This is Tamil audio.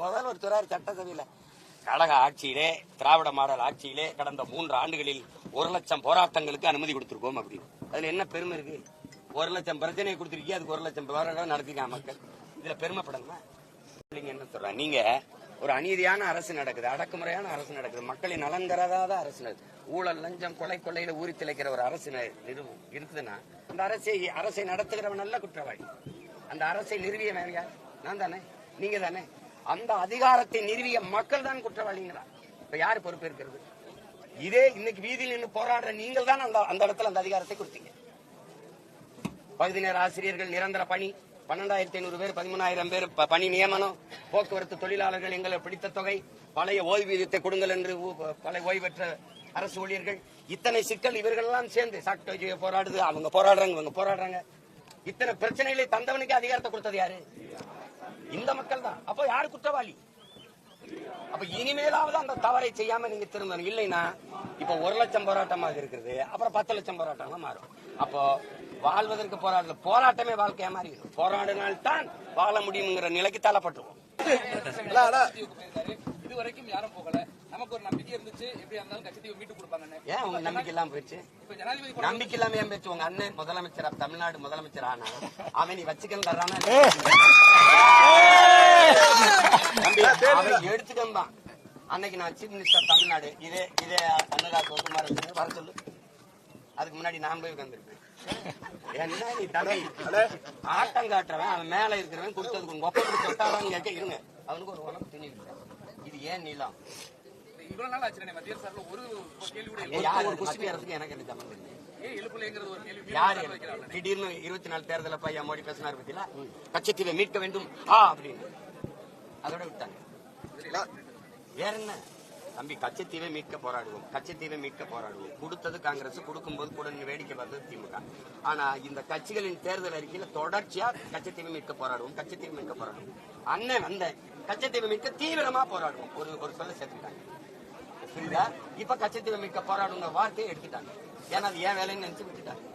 முதல்வர் சட்டசபையில. கழக ஆட்சியிலே திராவிட மாடல் ஆட்சியிலே கடந்த மூன்று ஆண்டுகளில் ஒரு லட்சம் போராட்டங்களுக்கு அனுமதி கொடுத்திருக்கோம் அப்படின்னு. அதுல என்ன பெருமை இருக்கு? ஒரு லட்சம் பிரச்சனையை கொடுத்துருக்கீங்க அதுக்கு ஒரு லட்சம் போராட்டம் நடத்திருக்காங்க மக்கள். இதுல பெருமைப்படணுமா நீங்க என்ன சொல்ற நீங்க ஒரு அநீதியான அரசு நடக்குது அடக்குமுறையான அரசு நடக்குது மக்களின் நலன் அரசு நடக்குது. ஊழல் லஞ்சம் கொலை கொள்ளையில ஊறி திளைக்கிற ஒரு அரசு நிறுவனம் இருக்குதுன்னா அந்த அரசை அரசை நடத்துகிறவன் நல்ல குற்றவாளி. அந்த அரசை நிறுவியவன் யார்? நான் தானே? நீங்க தானே? அந்த அதிகாரத்தை நிறுவிய மக்கள் தான் குற்றவாளிங்களா? இப்ப யாரு பொறுப்பு இருக்கிறது இதே இன்னைக்கு வீதியில் நின்று போராடுற நீங்கள் தான் அந்த அந்த இடத்துல அந்த அதிகாரத்தை கொடுத்தீங்க. பகுதி நேர ஆசிரியர்கள் நிரந்தர பணி பன்னெண்டாயிரத்தி ஐநூறு பேர் பதிமூணாயிரம் பேர் பணி நியமனம் போக்குவரத்து தொழிலாளர்கள் எங்களை பிடித்த தொகை பழைய ஓய்வூதியத்தை கொடுங்கள் என்று பல பழைய ஓய்வு பெற்ற அரசு ஊழியர்கள் இத்தனை சிக்கல் இவர்கள் எல்லாம் சேர்ந்து சாக்டோஜியை போராடுது அவங்க போராடுறாங்க இவங்க போராடுறாங்க. இத்தனை பிரச்சனைகளை தந்தவனுக்கு அதிகாரத்தை கொடுத்தது யாரு? இந்த மக்கள் யாரு குற்றவாளி? அப்ப இனிமேலாவது அந்த தவறை செய்யாம நீங்க திரும்பணும். இல்லைன்னா இப்ப ஒரு லட்சம் போராட்டமாக இருக்கிறது அப்புறம் பத்து லட்சம் போராட்டமா மாறும். அப்போ வாழ்வதற்கு போராடல போராட்டமே வாழ்க்கையா மாறிடும். போராடினால்தான் வாழ முடியுங்கிற நிலைக்கு தள்ளப்பட்டுருவோம். இது வரைக்கும் யாரும் போகல. நமக்கு ஒரு நம்பிக்கை இருந்துச்சு. எப்படியா இருந்தாலும் கட்சி மீட்டு கொடுப்பாங்கன்னு. ஏன் உங்க நம்பிக்கை இல்லாம போயிடுச்சு? நம்பிக்கை இல்லாம ஏன் போச்சு உங்க அண்ணன் முதலமைச்சர் தமிழ்நாடு முதலமைச்சர் ஆனா அவன் நீ வச்சுக்கன்னு தர்றானா தம்பி, அவன் எடுத்துக்கணும் தான் அன்னைக்கு நான் சீஃப் மினிஸ்டர் தமிழ்நாடு. இதே இதே அன்னதா கோகுமார் வர சொல்லு. அதுக்கு முன்னாடி நான் போய் உட்காந்துருப்பேன் என்ன நீ தடை ஆட்டம் காட்டுறவன் அவன் மேல இருக்கிறவன் கொடுத்ததுக்கு உங்க ஒப்ப கொடுத்து தொட்டாதான் கேட்க இருங்க. அவனுக்கு ஒரு உடம்பு துணி. இது ஏன் நீளம்? இவ்வளவு நாள் ஆச்சு மத்திய சார்ல ஒரு ஒரு கேள்வி கூட ஏன் யாரு மத்திய அரசுக்கு எனக்கு என்ன சம்பந்தம் யாரு திடீர்னு இருபத்தி நாலு தேர்தல பையன் மோடி பேசினார் பத்தியா? கச்சத்தீவை மீட்க வேண்டும். ஆ அப்படின்னு. அதோட விட்டாங்க. வேற என்ன? தம்பி கச்சத்தீவை மீட்க போராடுவோம். கச்சத்தீவை மீட்க போராடுவோம். கொடுத்தது காங்கிரஸ் கொடுக்கும்போது கூட வேடிக்கை பார்த்தது திமுக. ஆனா இந்த கட்சிகளின் தேர்தல் அறிக்கையில தொடர்ச்சியா கச்சத்தீவை மீட்க போராடுவோம். கச்சத்தீவை மீட்க போராடுவோம். அண்ணன் வந்த கச்சத்தீவை மீட்க தீவிரமா போராடுவோம். ஒரு ஒரு சொல்ல சேர்த்துக்கிட்டாங்க. புரியுதா? இப்ப கச்சத்தீவை மீட்க போராடுங்க வார்த்தையை எடுத்துட்டாங்க. ஏன்னா அது ஏன் வேலைன்னு நினைச்சு விட்டுட்டாங்க.